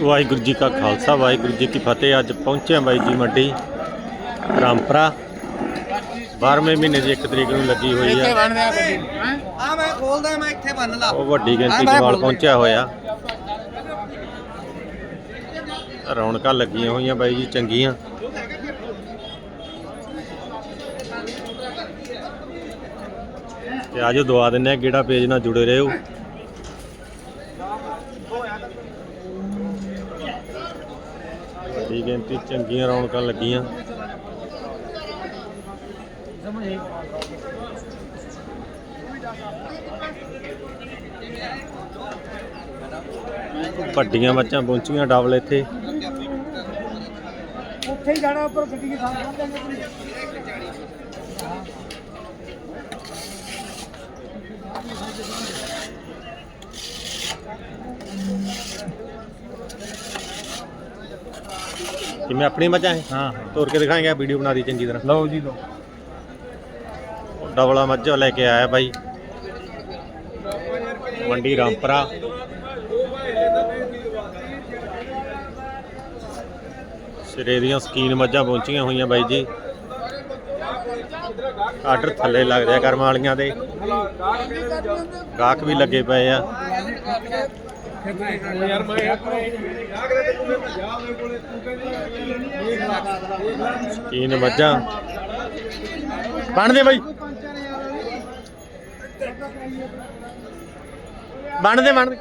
ਵਾਹਿਗੁਰੂ ਜੀ ਕਾ ਖਾਲਸਾ ਵਾਹਿਗੁਰੂ ਜੀ ਕੀ ਫਤਿਹ। ਅੱਜ ਪਹੁੰਚੇ ਹਾਂ ਬਾਈ ਜੀ ਮੰਡੀ ਰਾਮਪਰਾ। 12ਵੇਂ ਮਹੀਨੇ ਦੀ 1 ਤਰੀਕ ਨੂੰ ਲੱਗੀ ਹੋਈ ਇੱਥੇ ਆ ਬਣਦੇ ਆ ਆ ਮੈਂ ਖੋਲਦਾ ਮੈਂ ਇੱਥੇ ਬੰਨ ਲਾ। ਉਹ ਵੱਡੀ ਗਿਣਤੀ ਮਾਲ ਬੋਲਦਾ। ਪਹੁੰਚਿਆ ਹੋਇਆ। ਰੌਣਕਾਂ ਲੱਗੀਆਂ ਹੋਈਆਂ ਬਾਈ ਜੀ ਚੰਗੀਆਂ। ਤੇ ਆਜੋ ਦਵਾ ਦਿੰਨੇ ਆ ਕਿਹੜਾ ਪੇਜ ਨਾਲ ਜੁੜੇ ਰਹੋ। ਵੱਡੀ ਗਿਣਤੀ ਚੰਗੀਆਂ ਰੌਣਕਾਂ ਲੱਗੀਆਂ। ਵੱਡੀਆਂ ਮੱਝਾਂ ਪਹੁੰਚੀਆਂ ਡਬਲ ਇੱਥੇ। ਉੱਥੇ ਹੀ ਜਾਣਾ, ਉੱਪਰ ਗੱਡੀ ਦੇ ਸਾਹਮਣੇ ਕਿਵੇਂ ਆਪਣੀ ਮੱਝਾਂ ਹੈ ਹਾਂ। ਤੋੜ ਕੇ ਦਿਖਾਏਗਾ ਵੀਡੀਓ ਬਣਾ ਦੀ ਚੰਗੀ ਤਰ੍ਹਾਂ। ਲਓ ਜੀ ਲਓ। ਡਬਲਾ ਮੱਝ ਲੈ ਕੇ ਆਇਆ ਬਾਈ। ਮੰਡੀ ਰਾਮਪਰਾ। ਸਿਰੇ ਦੀਆਂ ਸਕੀਨ ਮੱਝਾਂ ਪਹੁੰਚੀਆਂ ਹੋਈਆਂ ਬਾਈ ਜੀ। ਆਰਡਰ ਥੱਲੇ ਲੱਗ ਰਿਹਾ ਕਰਮ ਵਾਲੀਆਂ ਦੇ। ਗਾਹਕ ਵੀ ਲੱਗੇ ਪਏ ਆ। ਯਾਰ ਮੈਂ ਸਕੀਨ ਮੱਝਾਂ ਬਣ ਬਾਈ ਬਣਦੇ ਬਣਦੇ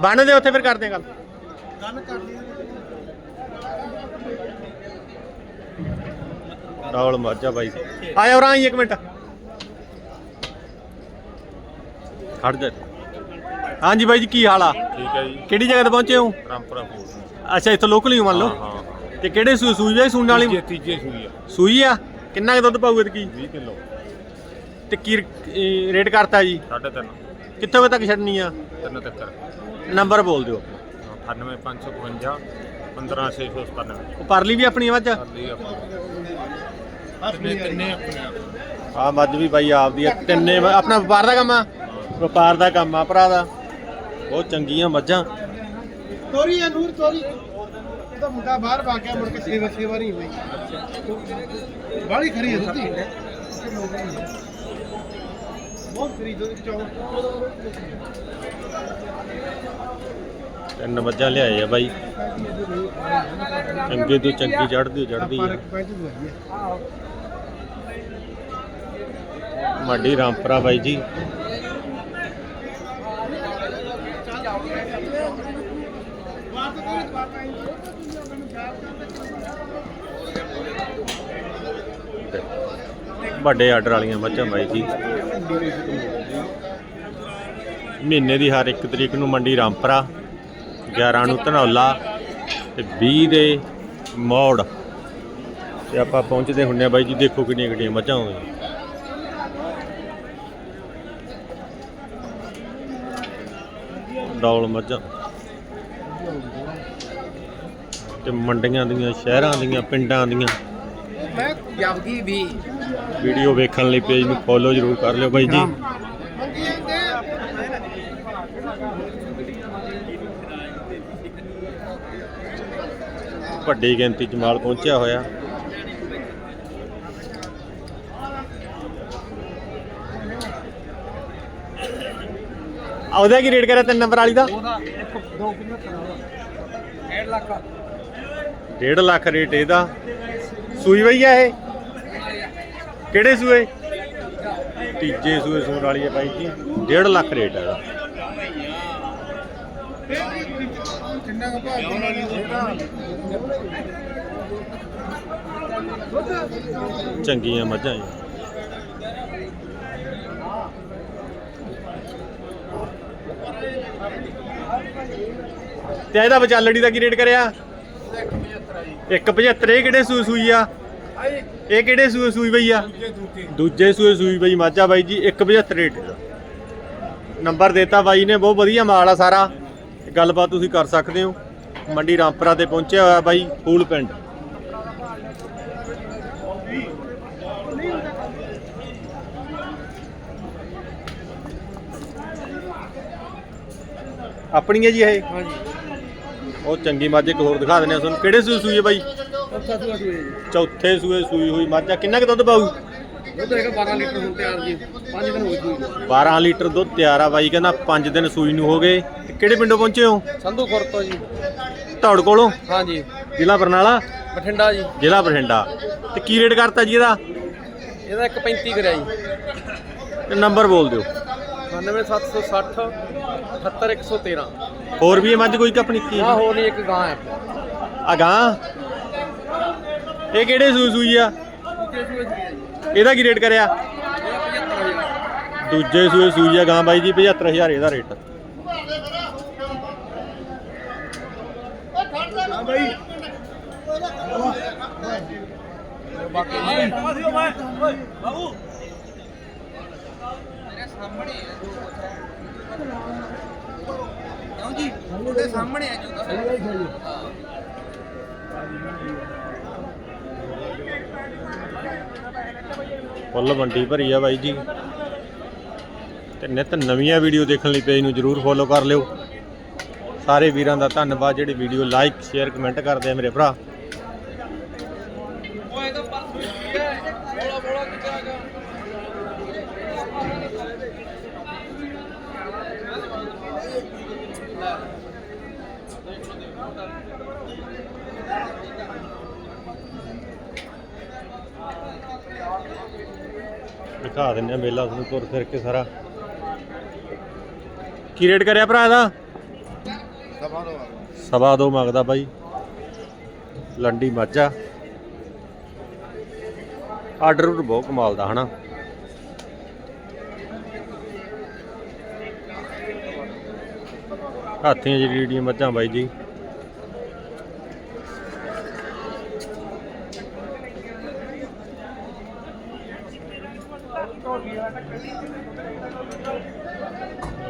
ਬਣਦੇ ਉੱਥੇ ਫਿਰ ਕਰਦੇ ਆ ਗੱਲ ਡਬਲ ਮੱਝਾ ਬਾਈ ਆਇਆ ਉਰਾਂ ਇੱਕ ਮਿੰਟ ਖੜ ਜਾ ਹਾਂਜੀ ਬਾਈ ਜੀ ਕੀ ਹਾਲ ਆ? ਠੀਕ ਹੈ ਜੀ। ਕਿਹੜੀ ਜਗ੍ਹਾ ਤੇ ਪਹੁੰਚੇ ਹੋ? ਰਾਮਪੁਰਾ ਫੂਡ ਅੱਛਾ ਇੱਥੋਂ ਲੋਕਲ ਹੀ ਹੋ ਮੰਨ ਲਓ। ਹਾਂ ਤੇ ਕਿਹੜੇ ਸੂਈ ਸੂਈ ਵੇ ਸੂਣ ਵਾਲੀ? ਤੀਜੇ ਤੀਜੇ ਸੂਈ ਆ। ਸੂਈ ਆ? ਕਿੰਨਾ ਕੁ ਦੁੱਧ ਪਾਊ ਕੀ 20 ਕਿਲੋ। ਤੇ ਕੀ ਇਹ ਰੇਟ ਕਰਤਾ ਜੀ? ਸਾਢੇ ਤਿੰਨ। ਕਿੱਥੋਂ ਕੁ ਤੱਕ ਛੱਡਣੀ ਆ? ਤਿੰਨ ਤੱਕਰ ਨੰਬਰ ਬੋਲ ਦਿਓ। 98552 15697 ਉਹ ਪਰਲੀ ਵੀ ਆਪਣੀ ਮੱਝ ਆ ਲਈ ਆਪਣੇ ਤਿੰਨੇ ਆਪਣੇ ਆ ਮੱਝ ਵੀ ਬਾਈ ਆਪਦੀ ਆ। ਤਿੰਨੇ ਆਪਣਾ ਵਪਾਰ ਦਾ ਕੰਮ ਆ? ਵਪਾਰ ਦਾ ਕੰਮ ਆ ਭਰਾ ਦਾ? ਬਹੁਤ ਚੰਗੀਆਂ ਮੱਝਾਂ। ਤੋਰੀ ਆ ਨੂਰ ਤੋਰੀ। ਇਹਦਾ ਮੁੰਡਾ ਬਾਹਰ ਭਾ ਗਿਆ ਮੁੜ ਕੇ ਸੇਵਾ ਸੇਵਾ ਨਹੀਂ ਹੋਈ। ਬਾਲੀ ਖਰੀ ਹੈ ਸੱਤੀ ਬਹੁਤ ਖਰੀ ਦੁੱਧ ਚੋਂ ਤਿੰਨ ਮੱਝਾਂ ਲਿਆਏ ਆ ਬਾਈ। ਚੰਗੇ ਤੋਂ ਚੰਗੀ ਚੜਦੀ ਚੜਦੀ ਹੈ ਮੰਡੀ ਰਾਮਪੁਰਾ ਬਾਈ ਜੀ। ਵੱਡੇ ਆਰਡਰ ਵਾਲੀਆਂ ਮੱਝਾਂ ਬਾਈ ਜੀ। ਮਹੀਨੇ ਦੀ ਹਰ ਇੱਕ ਤਰੀਕ ਨੂੰ ਮੰਡੀ ਰਾਮਪਰਾ 11 ਨੂੰ ਧਨੌਲਾ ਤੇ 20 ਦੇ ਮੋੜ। ਤੇ ਆਪਾਂ ਪਹੁੰਚਦੇ ਹੁੰਨੇ ਆ ਬਾਈ ਜੀ, ਦੇਖੋ ਕਿੰਨੀਆਂ ਕਿੰਨੀਆਂ ਮੱਝਾਂ ਹੋਈਆਂ ਡੌਲ ਮੱਝਾਂ। ਤੇ ਮੰਡੀਆਂ ਦੀਆਂ ਸ਼ਹਿਰਾਂ ਦੀਆਂ ਪਿੰਡਾਂ ਦੀਆਂ। ਮੈਂ ਜਾਵਗੀ ਵੀ। ਵੀਡੀਓ ਵੇਖਣ ਲਈ ਪੇਜ ਨੂੰ ਫੋਲੋ ਜ਼ਰੂਰ ਕਰ ਲਿਓ ਬਾਈ ਜੀ। ਵੱਡੀ ਗਿਣਤੀ ਚ ਮਾਲ ਪਹੁੰਚਿਆ ਹੋਇਆ। ਉਹਦਾ ਕੀ ਰੇਟ ਕਰਿਆ ਤਿੰਨ ਨੰਬਰ ਵਾਲੀ ਦਾ? ਉਹਦਾ 2 ਕਿਲੋ ਕਰਾਵਾ 1.5 ਲੱਖ। 1.5 ਲੱਖ ਰੇਟ ਇਹਦਾ। ਸੂਈ ਵਈ ਆ ਇਹ? ਕਿਹੜੇ ਸੂਏ? ਤੀਜੇ ਸੂਏ ਸੂਣ ਵਾਲੀ ਹੈ ਬਾਈ ਜੀ। 1.5 ਲੱਖ ਰੇਟ ਹੈ ਇਹਦਾ। ਚੰਗੀਆਂ ਮੱਝਾਂ ਜੀ। ਤੇ ਇਹਦਾ ਵਿਚਾਲੜੀ ਦਾ ਕੀ ਰੇਟ ਕਰਿਆ? 175 ਇਹ ਕਿਹੜੇ ਸੂਏ ਸੂਈ ਆ? ਇਹ ਕਿਹੜੇ ਸੂਏ ਸੂਈ ਬਈ ਆ? ਦੂਜੇ ਸੂਏ ਸੂਈ ਬਈ, ਮਾਝਾ ਬਾਈ ਜੀ 175 ਰੇਟ ਨੰਬਰ ਦਿੱਤਾ ਬਾਈ ਨੇ, ਬਹੁਤ ਵਧੀਆ ਮਾਲ ਆ ਸਾਰਾ। ਗੱਲਬਾਤ ਤੁਸੀਂ ਕਰ ਸਕਦੇ ਹੋ। ਮੰਡੀ ਰਾਮਪੁਰਾ ਤੇ ਪਹੁੰਚਿਆ ਹੋਇਆ ਬਾਈ, ਫੂਲ ਪਿੰਡ। ਆਪਣੀ ਹੈ ਜੀ ਇਹ? ਹਾਂਜੀ। ਉਹ ਚੰਗੀ ਮੱਝ ਇੱਕ ਹੋਰ ਦਿਖਾ ਦਿੰਦੇ ਆ ਤੁਹਾਨੂੰ। ਕਿਹੜੇ ਸੂਏ ਹੈ ਬਾਈ? ਅੱਛਾ ਤੂੰ ਅਸੂ ਚੌਥੇ ਸੂਏ ਸੂਈ ਹੋਈ ਮੱਝ ਆ। ਕਿੰਨਾ ਕੁ ਦੁੱਧ ਪਾਊ? ਉਹ ਤਾਂ ਹੈਗਾ 12 ਲੀਟਰ ਹੁਣ ਤਿਆਰ ਜੀ। 5 ਦਿਨ ਹੋ ਗਏ ਸੂਈ 12 ਲੀਟਰ ਦੁੱਧ ਤਿਆਰ ਆ ਬਾਈ। ਕਹਿੰਦਾ 5 ਦਿਨ ਸੂਈ ਨੂੰ ਹੋ ਗਏ। ਤੇ ਕਿਹੜੇ ਪਿੰਡੋਂ ਪਹੁੰਚੇ ਹੋ? ਸੰਧੂ ਖੁਰ ਤੋਂ ਜੀ। ਧੌੜ ਕੋਲੋਂ? ਹਾਂਜੀ। ਜ਼ਿਲ੍ਹਾ ਬਰਨਾਲਾ? ਬਠਿੰਡਾ ਜੀ। ਜ਼ਿਲ੍ਹਾ ਬਠਿੰਡਾ। ਤੇ ਕੀ ਰੇਟ ਕਰਤਾ ਜੀ ਇਹਦਾ? ਇਹਦਾ 135 ਕਰਿਆ ਜੀ। ਤੇ ਨੰਬਰ ਬੋਲ ਦਿਓ। 97760 78113 ਹੋਰ ਵੀ ਇਹ ਮੱਝ ਕੋਈ ਕਿ ਆਪਣੀ ਕੀ? ਆ ਹੋਰ ਨਹੀਂ ਇੱਕ ਗਾਂ ਹੈ। ਅਗਾਂ ਇਹ ਕਿਹੜੇ ਸੂਈ ਸੂਈ ਆ? ਇਹਦਾ ਕੀ ਰੇਟ ਕਰਿਆ? ਦੂਜੇ ਸੂਏ ਸੂਈ ਆ ਗਾਂ ਬਾਈ ਜੀ 75000 ਇਹਦਾ ਰੇਟ। ਫੁੱਲ ਮੰਡੀ ਭਰੀ ਆ ਬਾਈ ਜੀ। ਤੇ ਨਿਤ ਨਵੀਆਂ ਵੀਡੀਓ ਦੇਖਣ ਲਈ ਪੇਜ ਨੂੰ ਜਰੂਰ ਫੋਲੋ ਕਰ ਲਿਓ। ਸਾਰੇ ਵੀਰਾਂ ਦਾ ਧੰਨਵਾਦ। ਜਿਹੜੇ ਵੀਡੀਓ ਲਾਈਕ ਸ਼ੇਅਰ ਕਮੈਂਟ ਕਰਦੇ ਆ ਮੇਰੇ ਭਰਾ। ਦਿਖਾ ਆ ਮੇਲਾ ਤੁਹਾਨੂੰ ਤੁਰ ਫਿਰ ਕੇ ਸਾਰਾ। ਕੀ ਰੇਟ ਕਰਿਆ ਭਰਾ ਇਹਦਾ? ਸਵਾ ਦੋ ਮੰਗਦਾ ਬਾਈ। ਲੰਡੀ ਮਾਝਾ। ਆਰਡਰ ਬਹੁਤ ਕਮਾਲ ਦਾ ਹਨਾ? ਹਾਥੀਆਂ ਜਿਹੜੀ ਜਿਹੜੀਆਂ ਮੱਝਾਂ ਬਾਈ ਜੀ।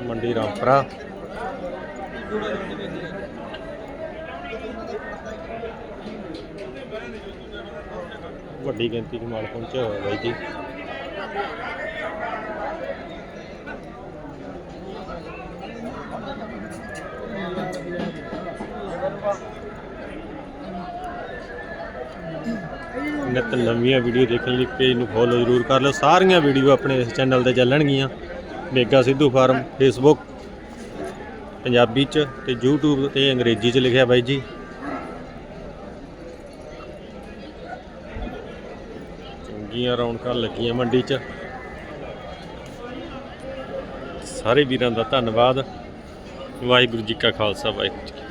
ਮੰਡੀ ਰਾਮਪੁਰਾ। ਵੱਡੀ ਗਿਣਤੀ 'ਚ ਮਾਲ ਪਹੁੰਚਿਆ ਹੋਇਆ ਬਾਈ ਜੀ। ਨਿਤ ਨਵੀਆਂ ਵੀਡੀਓ ਦੇਖਣ ਲਈ ਪੇਜ ਨੂੰ ਫੋਲੋ ਜ਼ਰੂਰ ਕਰ ਲਓ। ਸਾਰੀਆਂ ਵੀਡੀਓ ਆਪਣੇ ਇਸ ਚੈਨਲ ਤੇ ਚੱਲਣਗੀਆਂ। Mega Sidhu farm Facebook Punjabi ਚ ਤੇ YouTube ਤੇ ਅੰਗਰੇਜ਼ੀ ਚ ਲਿਖਿਆ ਬਾਈ ਜੀ। ਚੰਗੀਆਂ ਰੌਣਕਾਂ ਲੱਗੀਆਂ ਮੰਡੀ ਚ। ਸਾਰੇ ਵੀਰਾਂ ਦਾ ਧੰਨਵਾਦ। ਵਾਹਿਗੁਰੂ ਜੀ ਕਾ ਖਾਲਸਾ, ਵਾਹਿਗੁਰੂ ਜੀ